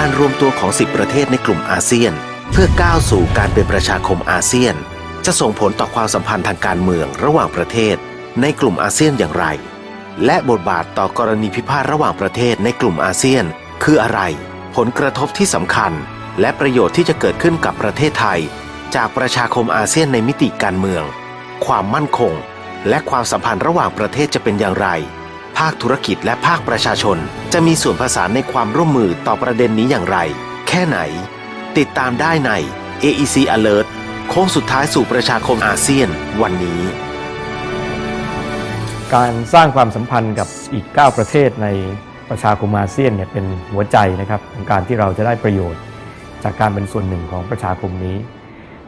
การรวมตัวของ 10 ประเทศในกลุ่มอาเซียน เพื่อก้าวสู่การเป็นประชาคมอาเซียน จะส่งผลต่อความสัมพันธ์ทางการเมืองระหว่างประเทศ ในกลุ่มอาเซียนอย่างไร และบทบาทต่อกรณีพิพาทระหว่างประเทศในกลุ่มอาเซียน คืออะไร ผลกระทบที่สำคัญ และประโยชน์ที่จะเกิดขึ้นกับประเทศไทย จากประชาคมอาเซียนในมิติการเมือง ความมั่นคง และความสัมพันธ์ระหว่างประเทศจะเป็นอย่างไร ภาคธุรกิจและภาคประชาชน จะมีส่วนผสานในความร่วมมือต่อประเด็นนี้อย่างไร แค่ไหน ติดตามได้ใน AEC Alert โค้งสุดท้ายสู่ประชาคมอาเซียนวันนี้ การสร้างความสัมพันธ์กับอีก 9 ประเทศในประชาคมอาเซียนเนี่ยเป็นหัวใจนะครับของการที่เราจะได้ประโยชน์ จากการเป็นส่วนหนึ่งของประชาคมนี้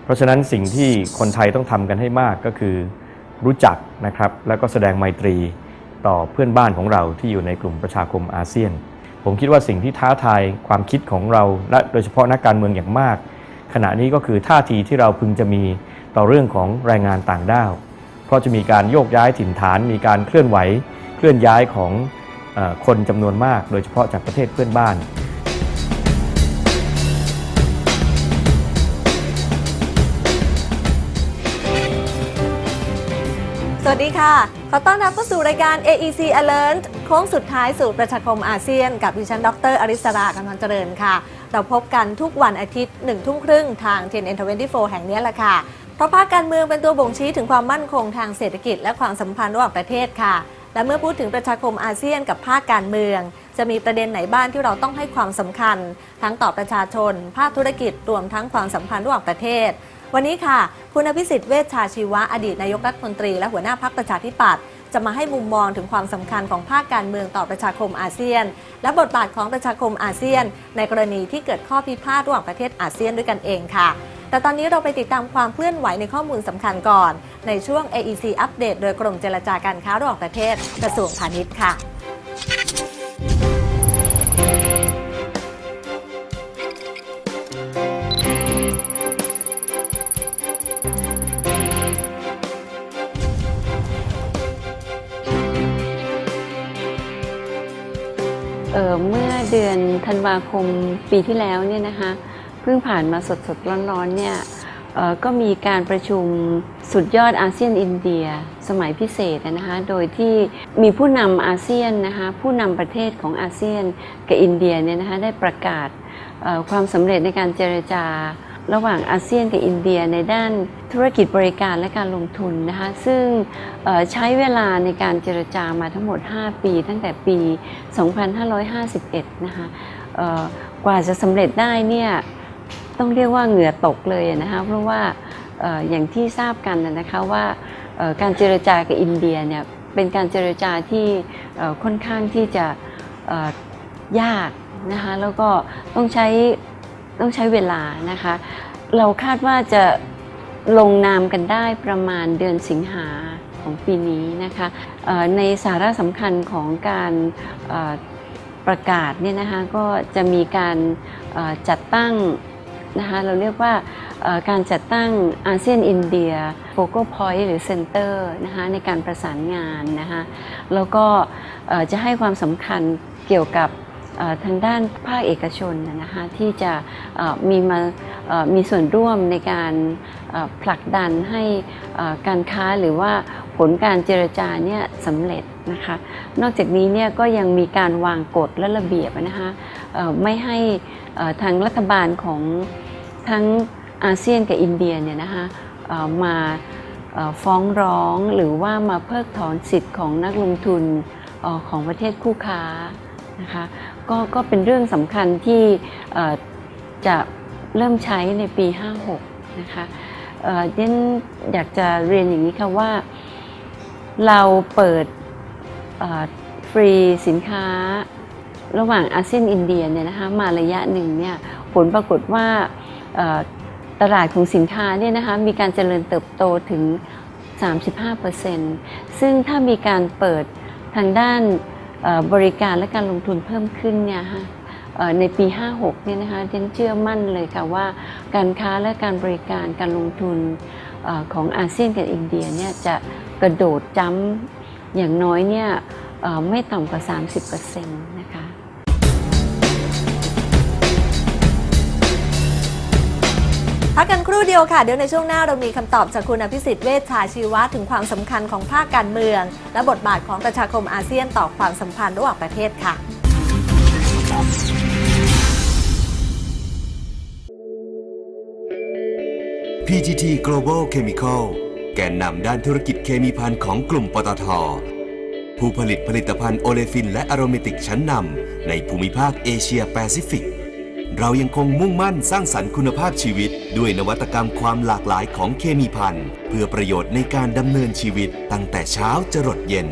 เพราะฉะนั้นสิ่งที่คนไทยต้องทำกันให้มากก็คือ รู้จักนะครับแล้วก็แสดงไมตรี ต่อเพื่อนบ้านของเราที่อยู่ในกลุ่มประชาคมอาเซียน ผมคิดว่าสิ่งที่ท้าทายความคิดของเรา และโดยเฉพาะนักการเมืองอย่างมาก ขณะนี้ก็คือท่าทีที่เราพึงจะมีต่อเรื่องของแรงงานต่างด้าว เพราะจะมีการโยกย้ายถิ่นฐาน มีการเคลื่อนไหว เคลื่อนย้ายของอคนจำนวนมาก โดยเฉพาะจากประเทศเพื่อนบ้าน วัสดีค่ะ ขอต้อนรับเข้าสู่รายการ AEC Alert โค้งสุดท้ายสู่ประชาคมอาเซียน กับดิฉัน ดรอริสรากำลังเจริญค่ะ เราพบกันทุกวันอาทิตย์1ทุ่มครึ่งทาง TNN24 แห่งนี้แหละค่ะ เพราะภาคการเมืองเป็นตัวบ่งชี้ถึงความมั่นคงทางเศรษฐกิจและความสัมพันธ์ระหว่างประเทศค่ะ และเมื่อพูดถึงประชาคมอาเซียนกับภาคการเมือง จะมีประเด็นไหนบ้างที่เราต้องให้ความสำคัญ ทั้งต่อประชาชน ภาคธุรกิจรวมทั้งความสัมพันธ์ระหว่างประเทศ วันนี้ค่ะ คุณอภิสิทธิ์เวชชาชีวะอดีตนายกรัฐมนตรีและหัวหน้าพักประชาธิปัตย์จะมาให้มุมมองถึงความสำคัญของภาคการเมืองต่อประชาคมอาเซียน และบทบาทของประชาคมอาเซียน ในกรณีที่เกิดข้อพิพาทระหว่างประเทศอาเซียนด้วยกันเองค่ะ แต่ตอนนี้เราไปติดตามความเคลื่อนไหวในข้อมูลสำคัญก่อน ในช่วง AEC อัปเดตโดยกรมเจรจาการค้าระหว่างประเทศกระทรวงพาณิชย์ค่ะ เดือนธันวาคมปีที่แล้วเนี่ยนะคะเพิ่งผ่านมาสดสดๆร้อนๆเนี่ยก็มีการประชุมสุดยอดอาเซียนอินเดียสมัยพิเศษนะคะโดยที่มีผู้นำอาเซียนนะคะผู้นำประเทศของอาเซียนกับอินเดียเนี่ยนะคะได้ประกาศความสำเร็จในการเจรจา ระหว่างอาเซียนกับอินเดียในด้านธุรกิจบริการและการลงทุนนะคะซึ่งใช้เวลาในการเจรจามาทั้งหมด 5 ปี ตั้งแต่ปี 2551 นะคะกว่าจะสำเร็จได้เนี่ยต้องเรียกว่าเหงื่อตกเลยนะคะเพราะว่าอออย่างที่ทราบกันนะคะว่าการเจรจากับอินเดียเนี่ยเป็นการเจรจาที่ค่อนข้างที่จะยากนะคะแล้วก็ต้องใช้ ต้องใช้เวลานะคะ เราคาดว่าจะลงนามกันได้ประมาณเดือนสิงหาของปีนี้นะคะในสาระสำคัญของการประกาศเนี่ยนะคะก็จะมีการจัดตั้งนะคะเราเรียกว่าการจัดตั้งอาเซียนอินเดียโฟกัสพอยต์หรือเซ็นเตอร์นะคะในการประสานงานนะคะแล้วก็จะให้ความสำคัญเกี่ยวกับ ทางด้านภาคเอกชนนะคะที่จะมีมามีส่วนร่วมในการผลักดันให้การค้าหรือว่าผลการเจรจาเนี่ยสำเร็จนะคะนอกจากนี้เนี่ยก็ยังมีการวางกฎและระเบียบนะคะไม่ให้ทางรัฐบาลของทั้งอาเซียนกับอินเดียเนี่ยนะคะมาฟ้องร้องหรือว่ามาเพิกถอนสิทธิ์ของนักลงทุนของประเทศคู่ค้า นะคะก็ก็เป็นเรื่องสำคัญที่จะเริ่มใช้ในปี 56 นะคะเอ่อเดนอยากจะเรียนอย่างนี้ค่ะว่าเราเปิดฟรีสินค้าระหว่างอาเซียนอินเดียเนี่ยนะคะมาระยะหนึ่งเนี่ยผลปรากฏว่าตลาดของสินค้าเนี่ยนะคะมีการเจริญเติบโตถึง 35%ซึ่งถ้ามีการเปิดทางด้าน บริการและการลงทุนเพิ่มขึ้นเนี่ยฮะในปี 56 เนี่ยนะคะฉันเชื่อมั่นเลยค่ะว่าการค้าและการบริการการลงทุนอของอาเซียนกับอินเดียเนี่ยจะกระโดดจ้ำอย่างน้อยเนี่ยไม่ต่ำกว่า 30%นะคะ พักกันครู่เดียวค่ะ เดี๋ยวในช่วงหน้าเรามีคำตอบจากคุณอภิสิทธิ์เวชชาชีวะถึงความสำคัญของภาคการเมือง และบทบาทของประชาคมอาเซียนต่อความสัมพันธ์ระหว่างประเทศค่ะ PTT Global Chemical แกนนำด้านธุรกิจเคมีภัณฑ์ของกลุ่มปตท ผู้ผลิตผลิตภัณฑ์โอเลฟินและอโรเมติกชั้นนำในภูมิภาคเอเชียแปซิฟิก เรายังคงมุ่งมั่นสร้างสรรค์คุณภาพชีวิต ด้วยนวัตกรรมความหลากหลายของเคมีภัณฑ์เพื่อประโยชน์ในการดำเนินชีวิตตั้งแต่เช้าจรดเย็น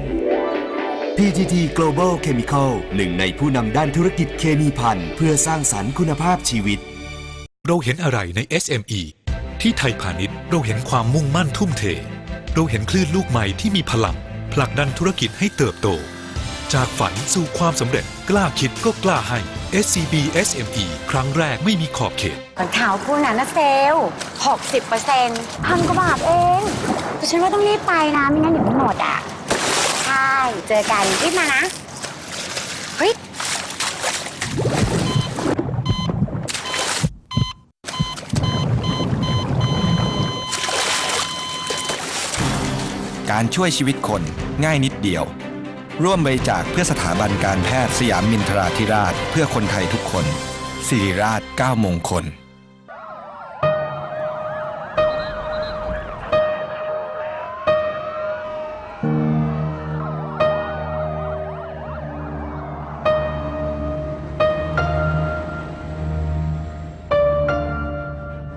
PTT Global Chemical หนึ่งในผู้นำด้านธุรกิจเคมีภัณฑ์เพื่อสร้างสรรค์คุณภาพชีวิต เราเห็นอะไรใน SME ที่ไทยพาณิชย์เราเห็นความมุ่งมั่นทุ่มเท เราเห็นคลื่นลูกใหม่ที่มีพลังผลักดันธุรกิจให้เติบโต จากฝันสู่ความสำเร็จกล้าคิดก็กล้าให้ SCB SME ครั้งแรกไม่มีขอบเขตรองเท้าคู่นั้นนะเซลล์60เปอร์เซ็นต์พันกว่าบาทเองแต่ฉันว่าต้องรีบไปนะไม่งั้นเดี๋ยวมันหมดอะ ใช่ เจอกันรีบมานะ เฮ้ย การช่วยชีวิตคนง่ายนิดเดียว ร่วมบริจาคเพื่อสถาบันการแพทย์สยามมินทราธิราชเพื่อคนไทยทุกคนสิริราช9มงคล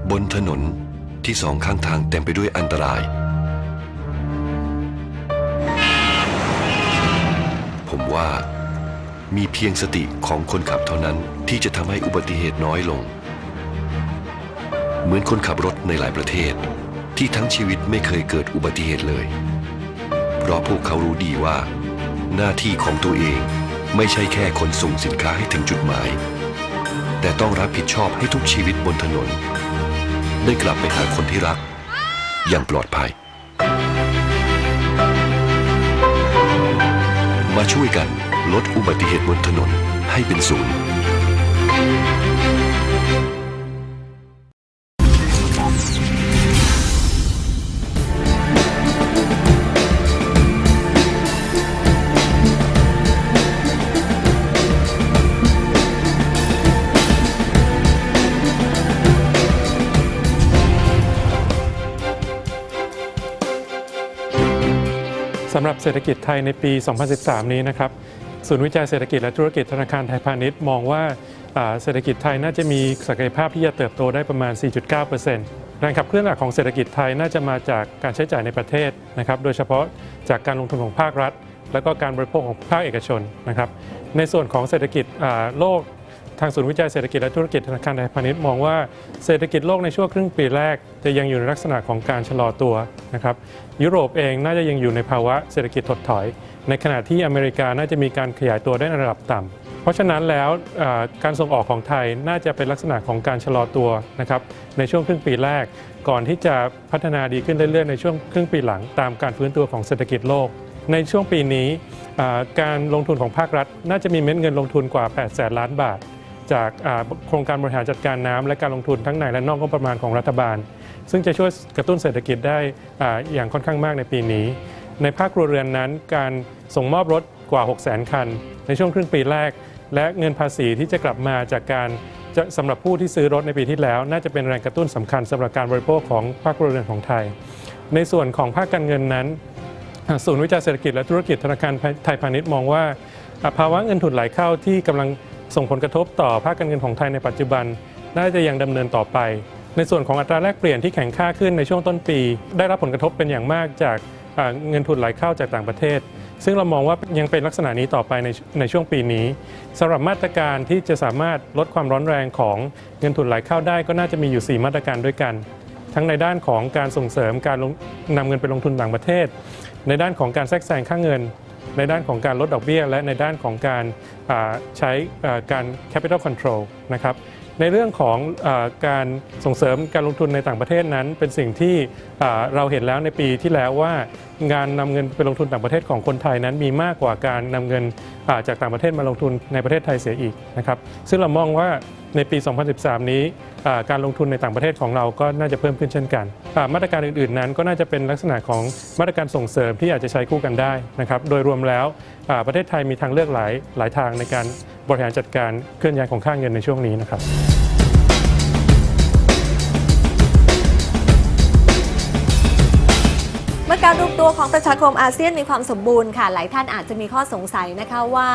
บนถนนที่สองข้างทางเต็มไปด้วยอันตราย ว่า มีเพียงสติของคนขับเท่านั้นที่จะทำให้อุบัติเหตุน้อยลง เหมือนคนขับรถในหลายประเทศ ที่ทั้งชีวิตไม่เคยเกิดอุบัติเหตุเลย เพราะพวกเขารู้ดีว่า หน้าที่ของตัวเองไม่ใช่แค่ขนส่งสินค้าให้ถึงจุดหมาย แต่ต้องรับผิดชอบให้ทุกชีวิตบนถนน ได้กลับไปหาคนที่รัก อย่างปลอดภัย มาช่วยกันลดอุบัติเหตุบนถนนให้เป็นศูนย์ เศรษฐกิจไทยในปี 2013 นี้นะครับศูนย์วิจัยเศรษฐกิจและธุรกิจธนาคารไทยพาณิชย์มองว่าเศรษฐกิจไทยน่าจะมีศักยภาพที่จะเติบโตได้ประมาณ 4.9%แรงขับเคลื่อนหลักของเศรษฐกิจไทยน่าจะมาจากการใช้จ่ายในประเทศนะครับ โดยเฉพาะจากการลงทุนของภาครัฐ และก็การบริโภคของภาคเอกชนนะครับ ในส่วนของเศรษฐกิจโลก ทางศูนย์วิจัยเศรษฐกิจและธุรกิจธนาคารไทยพาณิชย์มองว่าเศรษฐกิจโลกในช่วงครึ่งปีแรก จะยังอยู่ในลักษณะของการชะลอตัวนะครับยุโรปเองน่าจะยังอยู่ในภาวะเศรษฐกิจถดถอย ในขณะที่อเมริกาน่าจะมีการขยายตัวได้ในระดับต่ำเพราะฉะนั้นแล้วการส่งออกของไทยน่าจะเป็นลักษณะของการชะลอตัวนะครับในช่วงครึ่งปีแรก ก่อนที่จะพัฒนาดีขึ้นเรื่อยๆในช่วงครึ่งปีหลังตามการฟื้นตัวของเศรษฐกิจโลกในช่วงปีนี้การลงทุนของภาครัฐ น่าจะมีเม็ดเงินลงทุนกว่า 8 แสนล้านบาท จากโครงการบริหารจัดการน้ำและการลงทุนทั้งในและนอกงบประมาณของรัฐบาล ซึ่งจะช่วยกระตุ้นเศรษฐกิจได้อย่างค่อนข้างมากในปีนี้ ในภาคครัวเรือนนั้นการส่งมอบรถกว่า 6 0 0 0 0คัน ในช่วงครึ่งปีแรก และเงินภาษีที่จะกลับมาจากการสำหรับผู้ที่ซื้อรถในปีที่แล้ว น่าจะเป็นแรงกระตุ้นสำคัญสำหรับการบริโภคของภาคครัวเรือนของไทย ในส่วนของภาคการเงินนั้นศูนย์วิจัยเศรษฐกิจและธุรกิจธนาคารไทยพาณิชย์มองว่าอ่าภาวะเงินทุนไหลเข้าที่กำลัง ส่งผลกระทบต่อภาคการเงินของไทยในปัจจุบัน น่าจะยังดำเนินต่อไป ในส่วนของอัตราแลกเปลี่ยนที่แข็งค่าขึ้นในช่วงต้นปี ได้รับผลกระทบเป็นอย่างมากจากเงินทุนไหลเข้าจากต่างประเทศ ซึ่งเรามองว่ายังเป็นลักษณะนี้ต่อไปในในช่วงปีนี้สำหรับมาตรการที่จะสามารถลดความร้อนแรงของเงินทุนไหลเข้าได้ก็น่าจะมีอยู่ 4 มาตรการด้วยกัน ทั้งในด้านของการส่งเสริมการลงนำเงินไปลงทุนต่างประเทศ ในด้านของการแทรกแซงค่าเงิน ในด้านของการลดดอกเบี้ย และในด้านของการใช้การ capital control นะครับในเรื่องของอการส่งเสริมการลงทุนในต่างประเทศนั้น เป็นสิ่งที่เราเห็นแล้วในปีที่แล้วว่า งานนำเงินไปลงทุนต่างประเทศของคนไทยนั้นมีมากกว่าการนำเงินาจากต่างประเทศมาลงทุนในประเทศไทยเสียอีกนะครับซึ่งเรามองว่าในปี 2013 นี้าการลงทุนในต่างประเทศของเราก็น่าจะเพิ่มขึ้นเช่นกันามาตรการอื่น ๆ นั้นก็น่าจะเป็นลักษณะของมาตรการส่งเสริมที่อาจจะใช้คู่กันได้นะครับโดยรวมแล้วประเทศไทยมีทางเลือกหลายหลายทางในการบริหารจัดการเคลื่อนย้ายของค่าเงินในช่วงนี้นะครับ การรวมตัวของประชาคมอาเซียนมีความสมบูรณ์ค่ะ หลายท่านอาจจะมีข้อสงสัยนะคะว่า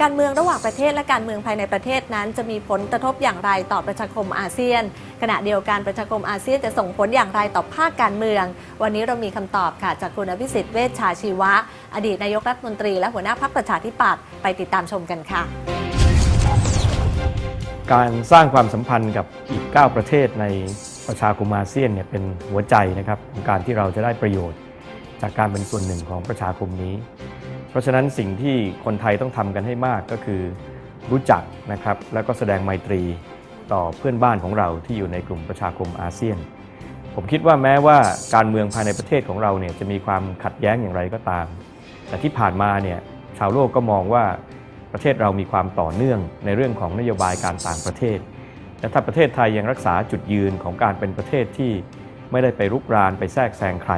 การเมืองระหว่างประเทศและการเมืองภายในประเทศนั้น จะมีผลกระทบอย่างไรต่อประชาคมอาเซียน ขณะเดียวกันประชาคมอาเซียนจะส่งผลอย่างไรต่อภาคการเมือง วันนี้เรามีคำตอบค่ะ จากคุณอภิสิทธิ์เวชชาชีวะ อดีตนายกรัฐมนตรี และหัวหน้าพรรคประชาธิปัตย์ไปติดตามชมกันค่ะ การสร้างความสัมพันธ์กับอีก 9 ประเทศในประชาคมอาเซียนเนี่ยเป็นหัวใจนะครับของการที่เราจะได้ประโยชน์ จากการเป็นส่วนหนึ่งของประชาคมนี้ เพราะฉะนั้นสิ่งที่คนไทยต้องทำกันให้มากก็คือรู้จักนะครับแล้วก็แสดงไมตรีต่อเพื่อนบ้านของเราที่อยู่ในกลุ่มประชาคมอาเซียน ผมคิดว่าแม้ว่าการเมืองภายในประเทศของเราเนี่ยจะมีความขัดแย้งอย่างไรก็ตาม แต่ที่ผ่านมาเนี่ยชาวโลกก็มองว่าประเทศเรามีความต่อเนื่องในเรื่องของนโยบายการต่างประเทศ และถ้าประเทศไทยยังรักษาจุดยืนของการเป็นประเทศที่ไม่ได้ไปรุกรานไปแทรกแซงใคร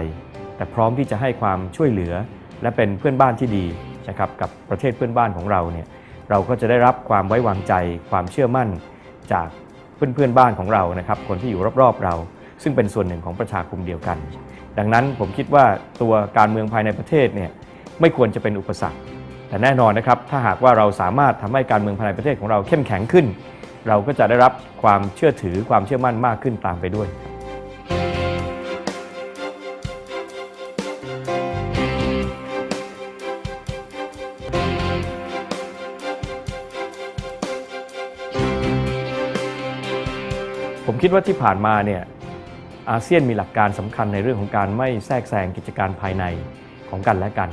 แต่พร้อมที่จะให้ความช่วยเหลือ และเป็นเพื่อนบ้านที่ดีนะครับกับประเทศเพื่อนบ้านของเราเนี่ยเราก็จะได้รับความไว้วางใจ ความเชื่อมั่นจากเพื่อนเพื่อนๆบ้านของเรานะครับ คนที่อยู่รอบๆเรา ซึ่งเป็นส่วนหนึ่งของประชาคมเดียวกัน ดังนั้นผมคิดว่าตัวการเมืองภายในประเทศเนี่ยไม่ควรจะเป็นอุปสรรค แต่แน่นอนนะครับถ้าหากว่าเราสามารถทำให้การเมืองภายในประเทศของเราเข้มแข็งขึ้น เราก็จะได้รับความเชื่อถือความเชื่อมั่นมากขึ้นตามไปด้วย คิดว่าที่ผ่านมาเนี่ยอาเซียนมีหลักการสำคัญในเรื่องของการไม่แทรกแซงกิจการภายในของกันและกัน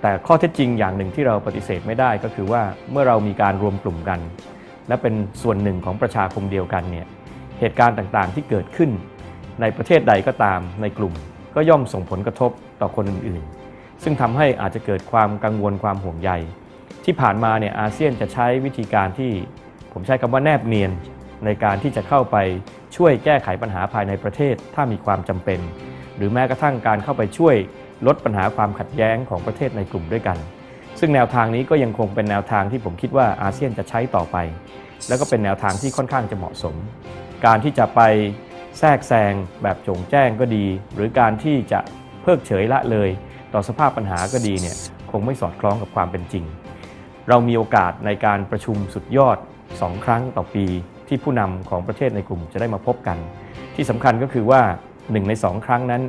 แต่ข้อเท็จจริงอย่างหนึ่งที่เราปฏิเสธไม่ได้ก็คือว่าเมื่อเรามีการรวมกลุ่มกัน และเป็นส่วนหนึ่งของประชาคมเดียวกันเนี่ยเหตุการณ์ต่างๆที่เกิดขึ้น ในประเทศใดก็ตามในกลุ่ม ก็ย่อมส่งผลกระทบต่อคนอื่นๆ ซึ่งทำให้อาจจะเกิดความกังวลความห่วงใย ที่ผ่านมาเนี่ยอาเซียนจะใช้วิธีการที่ผมใช้คำว่าแนบเนียน ในการที่จะเข้าไปช่วยแก้ไขปัญหาภายในประเทศ ถ้ามีความจำเป็น หรือแม้กระทั่งการเข้าไปช่วยลดปัญหาความขัดแย้งของประเทศในกลุ่มด้วยกัน ซึ่งแนวทางนี้ก็ยังคงเป็นแนวทางที่ผมคิดว่าอาเซียนจะใช้ต่อไป แล้วก็เป็นแนวทางที่ค่อนข้างจะเหมาะสม การที่จะไปแทรกแซงแบบโจงแจ้งก็ดี หรือการที่จะเพิกเฉยละเลย ต่อสภาพปัญหาก็ดีเนี่ยคงไม่สอดคล้องกับความเป็นจริง เรามีโอกาสในการประชุมสุดยอด 2 ครั้งต่อปี ที่ผู้นำของประเทศในกลุ่มจะได้มาพบกัน ที่สำคัญก็คือว่า 1 ใน 2 ครั้งนั้น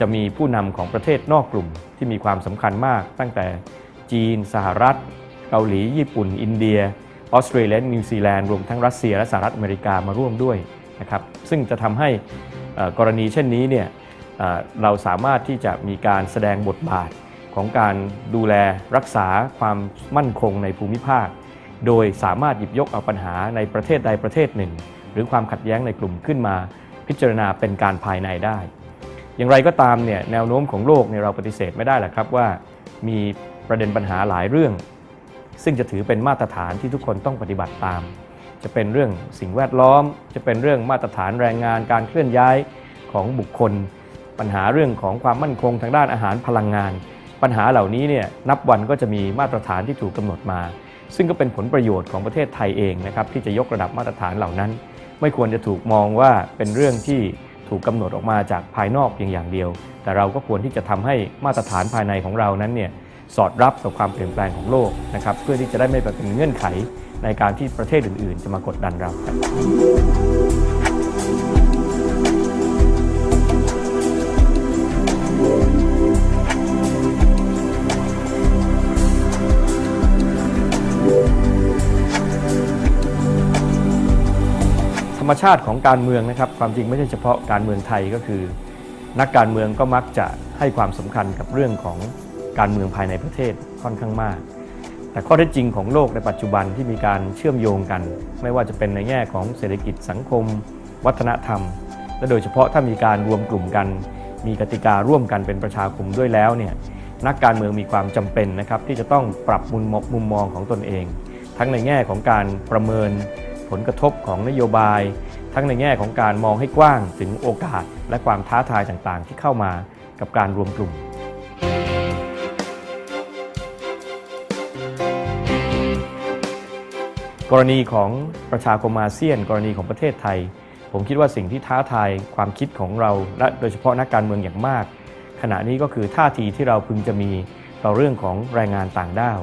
จะมีผู้นำของประเทศนอกกลุ่มที่มีความสำคัญมาก ตั้งแต่จีน สหรัฐ เกาหลี ญี่ปุ่น อินเดีย ออสเตรเลีย นิวซีแลนด์ รวมทั้งรัสเซีย และสหรัฐอเมริกามาร่วมด้วยนะครับ ซึ่งจะทำให้กรณีเช่นนี้เนี่ยเราสามารถที่จะมีการแสดงบทบาทของการดูแลรักษาความมั่นคงในภูมิภาค โดยสามารถหยิบยกเอาปัญหาในประเทศใดประเทศหนึ่ง หรือความขัดแย้งในกลุ่มขึ้นมา พิจารณาเป็นการภายในได้ อย่างไรก็ตามเนี่ยแนวโน้มของโลกเนี่ยเราปฏิเสธไม่ได้แหละครับว่า มีประเด็นปัญหาหลายเรื่อง ซึ่งจะถือเป็นมาตรฐานที่ทุกคนต้องปฏิบัติตาม จะเป็นเรื่องสิ่งแวดล้อม จะเป็นเรื่องมาตรฐานแรงงานการเคลื่อนย้ายของบุคคล ปัญหาเรื่องของความมั่นคงทางด้านอาหารพลังงาน ปัญหาเหล่านี้เนี่ยนับวันก็จะมีมาตรฐานที่ถูกกำหนดมา ซึ่งก็เป็นผลประโยชน์ของประเทศไทยเองนะครับที่จะยกระดับมาตรฐานเหล่านั้น ไม่ควรจะถูกมองว่าเป็นเรื่องที่ถูกกำหนดออกมาจากภายนอกเพียงอย่างเดียว แต่เราก็ควรที่จะทำให้มาตรฐานภายในของเรานั้นเนี่ยสอดรับกับความเปลี่ยนแปลงของโลกนะครับเพื่อที่จะได้ไม่เป็นเงื่อนไขในการที่ประเทศอื่น ๆ จะมากดดันเราครับ มชาติของการเมืองนะครับ ความจริงไม่ใช่เฉพาะการเมืองไทยก็คือ นักการเมืองก็มักจะให้ความสำคัญกับเรื่องของการเมืองภายในประเทศค่อนข้างมาก แต่ข้อเท็จจริงของโลกในปัจจุบันที่มีการเชื่อมโยงกัน ไม่ว่าจะเป็นในแง่ของเศรษฐกิจสังคม วัฒนธรรม และโดยเฉพาะถ้ามีการรวมกลุ่มกัน มีกติการ่วมกันเป็นประชาคมด้วยแล้วเนี่ยนักการเมืองมีความจำเป็นนะครับที่จะต้องปรับมุมมุมมองของตนเอง ทั้งในแง่ของการประเมิน ผลกระทบของนโยบาย ทั้งในแง่ของการมองให้กว้างถึงโอกาส และความท้าทายต่างๆ ที่เข้ามากับการรวมกลุ่มกรณีของประชาคมอาเซียน กรณีของประเทศไทย ผมคิดว่าสิ่งที่ท้าทายความคิดของเรา และโดยเฉพาะนักการเมืองอย่างมาก ขณะนี้ก็คือท่าทีที่เราพึงจะมีต่อเรื่องของแรงงานต่างด้าว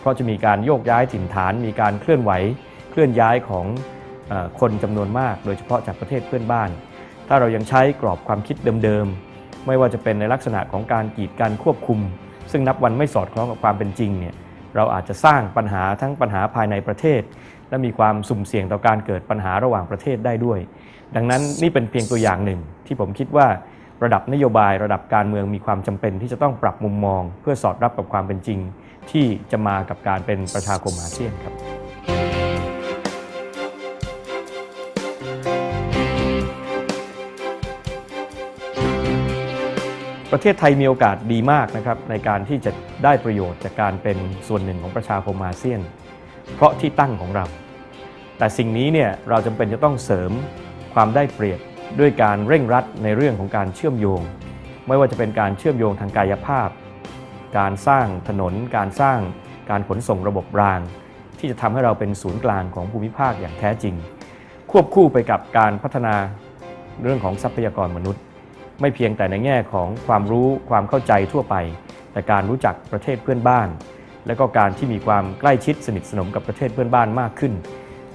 เพราะจะมีการโยกย้ายถิ่นฐานมีการเคลื่อนไหว ลื่อนย้ายของคนจำนวนมาก โดยเฉพาะจากประเทศเพื่อนบ้าน ถ้าเรายังใช้กรอบความคิดเดิมๆ ไม่ว่าจะเป็นในลักษณะของการกีดกันควบคุม ซึ่งนับวันไม่สอดคล้องกับความเป็นจริงเนี่ยเราอาจจะสร้างปัญหาทั้งปัญหาภายในประเทศ และมีความสุ่มเสี่ยงต่อการเกิดปัญหาระหว่างประเทศได้ด้วย ดังนั้นนี่เป็นเพียงตัวอย่างหนึ่ง ที่ผมคิดว่าระดับนโยบายระดับการเมืองมีความจำเป็นที่จะต้องปรับมุมมอง เพื่อสอดรับกับความเป็นจริง ที่จะมากับการเป็นประชาคมอาเซียนครับ ประเทศไทยมีโอกาสดีมากนะครับในการที่จะได้ประโยชน์จากการเป็นส่วนหนึ่งของประชาคมอาเซียน เพราะที่ตั้งของเรา แต่สิ่งนี้เนี่ยเราจำเป็นจะต้องเสริมความได้เปรียบด้วยการเร่งรัดในเรื่องของการเชื่อมโยง ไม่ว่าจะเป็นการเชื่อมโยงทางกายภาพ การสร้างถนน การสร้างการขนส่งระบบราง ที่จะทำให้เราเป็นศูนย์กลางของภูมิภาคอย่างแท้จริง ควบคู่ไปกับการพัฒนาเรื่องของทรัพยากรมนุษย์ ไม่เพียงแต่ในแง่ของความรู้ความเข้าใจทั่วไป แต่การรู้จักประเทศเพื่อนบ้าน และก็การที่มีความใกล้ชิดสนิทสนมกับประเทศเพื่อนบ้านมากขึ้น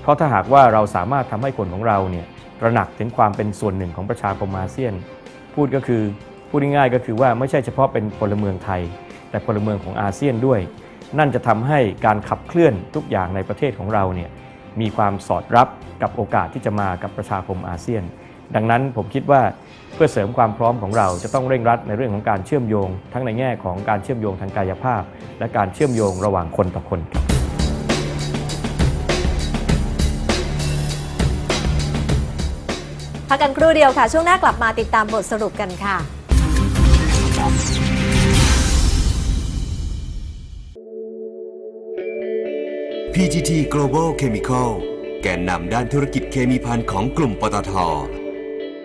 เพราะถ้าหากว่าเราสามารถทำให้คนของเราเนี่ยตระหนักถึงความเป็นส่วนหนึ่งของประชาคมอาเซียน พูดก็คือพูดง่ายๆก็คือว่าไม่ใช่เฉพาะเป็นพลเมืองไทย แต่พลเมืองของอาเซียนด้วย นั่นจะทำให้การขับเคลื่อนทุกอย่างในประเทศของเราเนี่ยมีความสอดรับกับโอกาสที่จะมากับประชาคมอาเซียน ดังนั้นผมคิดว่า เพื่อเสริมความพร้อมของเราจะต้องเร่งรัดในเรื่องของการเชื่อมโยง ทั้งในแง่ของการเชื่อมโยงทางกายภาพ และการเชื่อมโยงระหว่างคนต่อคนครับพักกันครู่เดียวค่ะ ช่วงหน้ากลับมาติดตามบทสรุปกันค่ะ PGT Global Chemical แกนนำด้านธุรกิจเคมีภัณฑ์ของกลุ่มปตท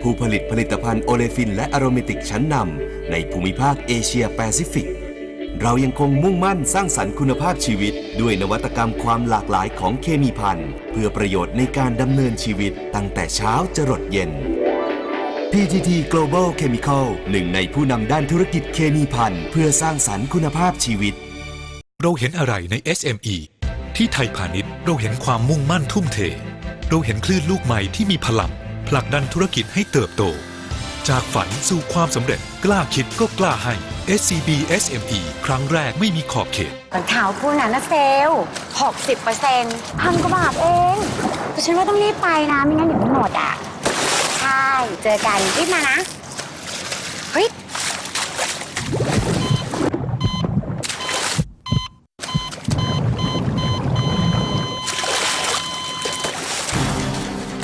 ผู้ผลิตผลิตภัณฑ์โอเลฟินและอโรเมติกชั้นนำในภูมิภาคเอเชียแปซิฟิก เรายังคงมุ่งมั่นสร้างสรรค์คุณภาพชีวิต ด้วยนวัตกรรมความหลากหลายของเคมีภัณฑ์เพื่อประโยชน์ในการดำเนินชีวิตตั้งแต่เช้าจรดเย็น PGT Global Chemical หนึ่งในผู้นำด้านธุรกิจเคมีภัณฑ์เพื่อสร้างสรรค์คุณภาพชีวิต เราเห็นอะไรใน SME ที่ไทยพาณิชย์เราเห็นความมุ่งมั่นทุ่มเท เราเห็นคลื่นลูกใหม่ที่มีพลัง ผลักดันธุรกิจให้เติบโต จากฝันสู่ความสำเร็จกล้าคิดก็กล้าให้ SCB SME ครั้งแรกไม่มีขอบเขตรองเท้าคู่นั้นะเซล60เปอร์เซ็นต์พันกว่าบาทเองแต่ฉันว่าต้องรีบไปนะ ไม่งั้นเดี๋ยวมันหมดอะ ใช่ เจอกันรีบมานะ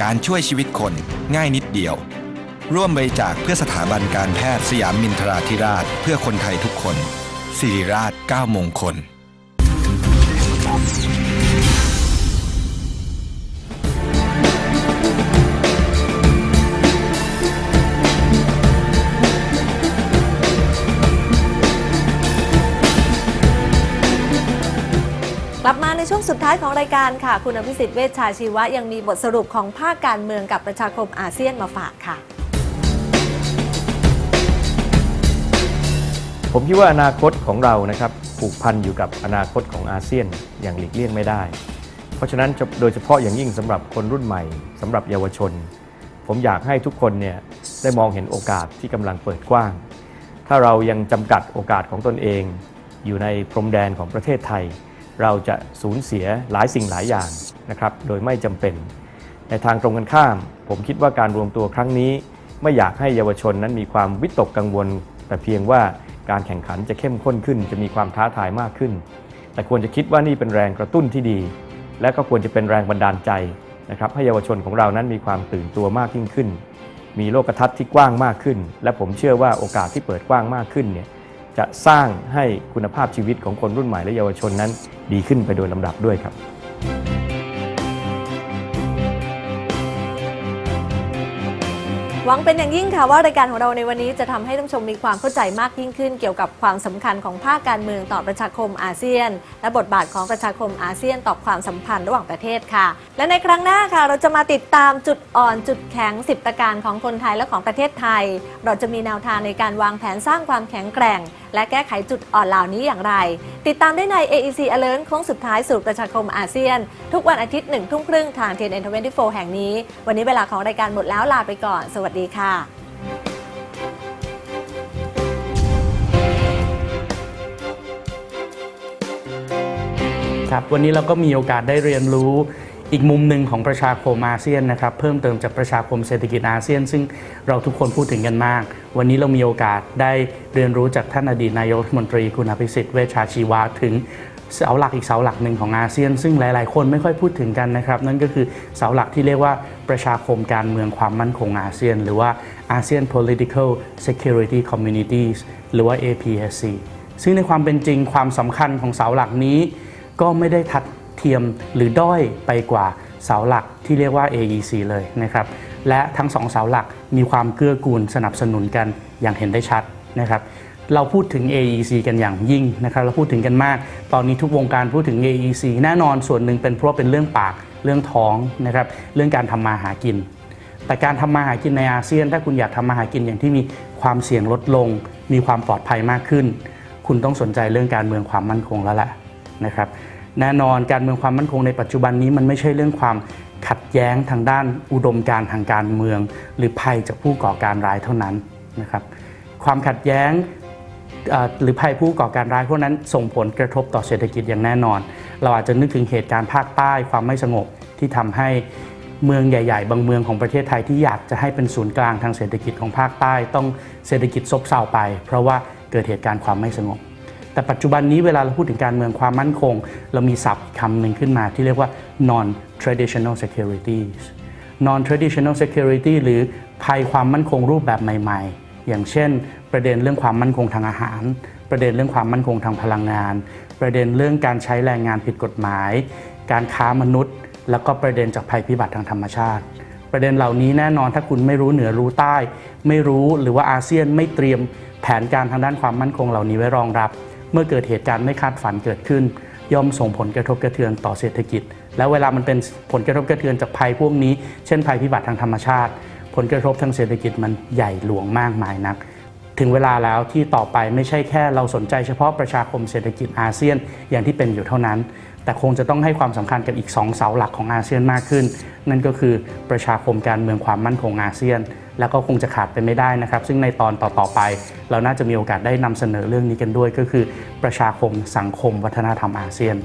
การช่วยชีวิตคนง่ายนิดเดียว ร่วมบริจาคเพื่อสถาบันการแพทย์สยามมินทราธิราช เพื่อคนไทยทุกคนสิริราช9มงคล สุดท้ายของรายการค่ะ คุณอภิสิทธิ์เวชชาชีวะ ยังมีบทสรุปของภาคการเมืองกับประชาคมอาเซียนมาฝากค่ะ ผมคิดว่าอนาคตของเรานะครับผูกพันอยู่กับอนาคตของอาเซียนอย่างหลีกเลี่ยงไม่ได้ เพราะฉะนั้นโดยเฉพาะอย่างยิ่งสำหรับคนรุ่นใหม่สำหรับเยาวชน ผมอยากให้ทุกคนเนี่ยได้มองเห็นโอกาสที่กำลังเปิดกว้าง ถ้าเรายังจำกัดโอกาสของตนเอง อยู่ในพรมแดนของประเทศไทย เราจะสูญเสียหลายสิ่งหลายอย่างนะครับโดยไม่จำเป็น ในทางตรงกันข้าม ผมคิดว่าการรวมตัวครั้งนี้ ไม่อยากให้เยาวชนนั้นมีความวิตกกังวล แต่เพียงว่าการแข่งขันจะเข้มข้นขึ้น จะมีความท้าทายมากขึ้น แต่ควรจะคิดว่านี่เป็นแรงกระตุ้นที่ดี และก็ควรจะเป็นแรงบันดาลใจนะครับให้เยาวชนของเรานั้นมีความตื่นตัวมากยิ่งขึ้น มีโลกทัศน์ที่กว้างมากขึ้น และผมเชื่อว่าโอกาสที่เปิดกว้างมากขึ้นเนี่ย จะสร้างให้คุณภาพชีวิตของคนรุ่นใหม่และเยาวชนนั้นดีขึ้นไปโดยลำดับด้วยครับ หวังเป็นอย่างยิ่งค่ะว่ารายการของเราในวันนี้จะทำให้ท่านชมมีความเข้าใจมากยิ่งขึ้น เกี่ยวกับความสำคัญของภาคการเมืองต่อประชาคมอาเซียน และบทบาทของประชาคมอาเซียนต่อความสัมพันธ์ระหว่างประเทศค่ะ และในครั้งหน้าค่ะ เราจะมาติดตามจุดอ่อนจุดแข็ง 10 ประการของคนไทยและของประเทศไทย เราจะมีแนวทางในการวางแผนสร้างความแข็งแกร่ง และแก้ไขจุดอ่อนเหล่านี้อย่างไร ติดตามได้ใน AEC Alert โค้งสุดท้ายสู่ประชาคมอาเซียน ทุกวันอาทิตย์หนึ่งทุ่มครึ่งทาง TNN24 แห่งนี้ วันนี้เวลาของรายการหมดแล้วลาไปก่อนสวัสดีค่ะครับวันนี้เราก็มีโอกาสได้เรียนรู้อีกมุมหนึ่งของประชาคมอาเซียนนะครับเพิ่มเติมจากประชาคมเศรษฐกิจอาเซียน ซึ่งเราทุกคนพูดถึงกันมาก วันนี้เรามีโอกาสได้เรียนรู้จากท่านอดีตนายกรัฐมนตรีคุณอภิสิทธิ์เวชชาชีวะถึง เสาหลักอีกเสาหลักหนึ่งของอาเซียน ซึ่งหลาย ๆ คนไม่ค่อยพูดถึงกันนะครับ นั่นก็คือเสาหลักที่เรียกว่าประชาคมการเมืองความมั่นคงอาเซียน หรือว่า ASEAN Political Security Communities หรือว่า APSC ซึ่งในความเป็นจริงความสำคัญของเสาหลักนี้ ก็ไม่ได้ทัดเทียมหรือด้อยไปกว่าเสาหลักที่เรียกว่า AEC เลยนะครับและทั้งสองเสาหลักมีความเกื้อกูลสนับสนุนกันอย่างเห็นได้ชัดนะครับ เราพูดถึง AEC กันอย่างยิ่งนะครับเราพูดถึงกันมาก ตอนนี้ทุกวงการพูดถึง AEC แน่นอนส่วนหนึ่งเป็นเพราะเป็นเรื่องปากเรื่องท้องนะครับเรื่องการทำมาหากิน แต่การทำมาหากินในอาเซียน ถ้าคุณอยากทำมาหากินอย่างที่มีความเสี่ยงลดลง มีความปลอดภัยมากขึ้น คุณต้องสนใจเรื่องการเมืองความมั่นคงแล้วแหละนะครับแน่นอนการเมืองความมั่นคงในปัจจุบันนี้มันไม่ใช่เรื่องความขัดแย้งทางด้านอุดมการทางการเมือง หรือภัยจากผู้ก่อการร้ายเท่านั้นนะครับความขัดแย้ง หรือภัยผู้ก่อการร้ายพวกนั้นส่งผลกระทบต่อเศรษฐกิจอย่างแน่นอน เราอาจจะนึกถึงเหตุการณ์ภาคใต้ความไม่สงบที่ทำให้เมืองใหญ่ ๆ บางเมืองของประเทศไทยที่อยากจะให้เป็นศูนย์กลางทางเศรษฐกิจของภาคใต้ ต้องเศรษฐกิจซบเซาไป เพราะว่าเกิดเหตุการณ์ความไม่สงบ แต่ปัจจุบันนี้เวลาเราพูดถึงการเมืองความมั่นคง เรามีศัพท์คำหนึ่งขึ้นมาที่เรียกว่า non traditional securities non traditional security หรือภัยความมั่นคงรูปแบบใหม่ ๆ อย่างเช่น ประเด็นเรื่องความมั่นคงทางอาหาร ประเด็นเรื่องความมั่นคงทางพลังงาน ประเด็นเรื่องการใช้แรงงานผิดกฎหมาย การค้ามนุษย์ แล้วก็ประเด็นจากภัยพิบัติทางธรรมชาติ ประเด็นเหล่านี้แน่นอนถ้าคุณไม่รู้เหนือรู้ใต้ ไม่รู้หรือว่าอาเซียนไม่เตรียมแผนการทางด้านความมั่นคงเหล่านี้ไว้รองรับ เมื่อเกิดเหตุการณ์ไม่คาดฝันเกิดขึ้น ย่อมส่งผลกระทบกระเทือนต่อเศรษฐกิจ แล้วเวลามันเป็นผลกระทบกระเทือนจากภัยพวกนี้ เช่นภัยพิบัติทางธรรมชาติ ผลกระทบทางเศรษฐกิจมันใหญ่หลวงมากมายนัก ถึงเวลาแล้วที่ต่อไปไม่ใช่แค่เราสนใจเฉพาะประชาคมเศรษฐกิจอาเซียนอย่างที่เป็นอยู่เท่านั้น แต่คงจะต้องให้ความสำคัญกับอีกสองเสาหลักของอาเซียนมากขึ้น นั่นก็คือประชาคมการเมืองความมั่นคงอาเซียน แล้วก็คงจะขาดไปไม่ได้นะครับ ซึ่งในตอนต่อๆไป เราน่าจะมีโอกาสได้นำเสนอเรื่องนี้กันด้วย ก็คือประชาคมสังคม วัฒนธรรมอาเซียน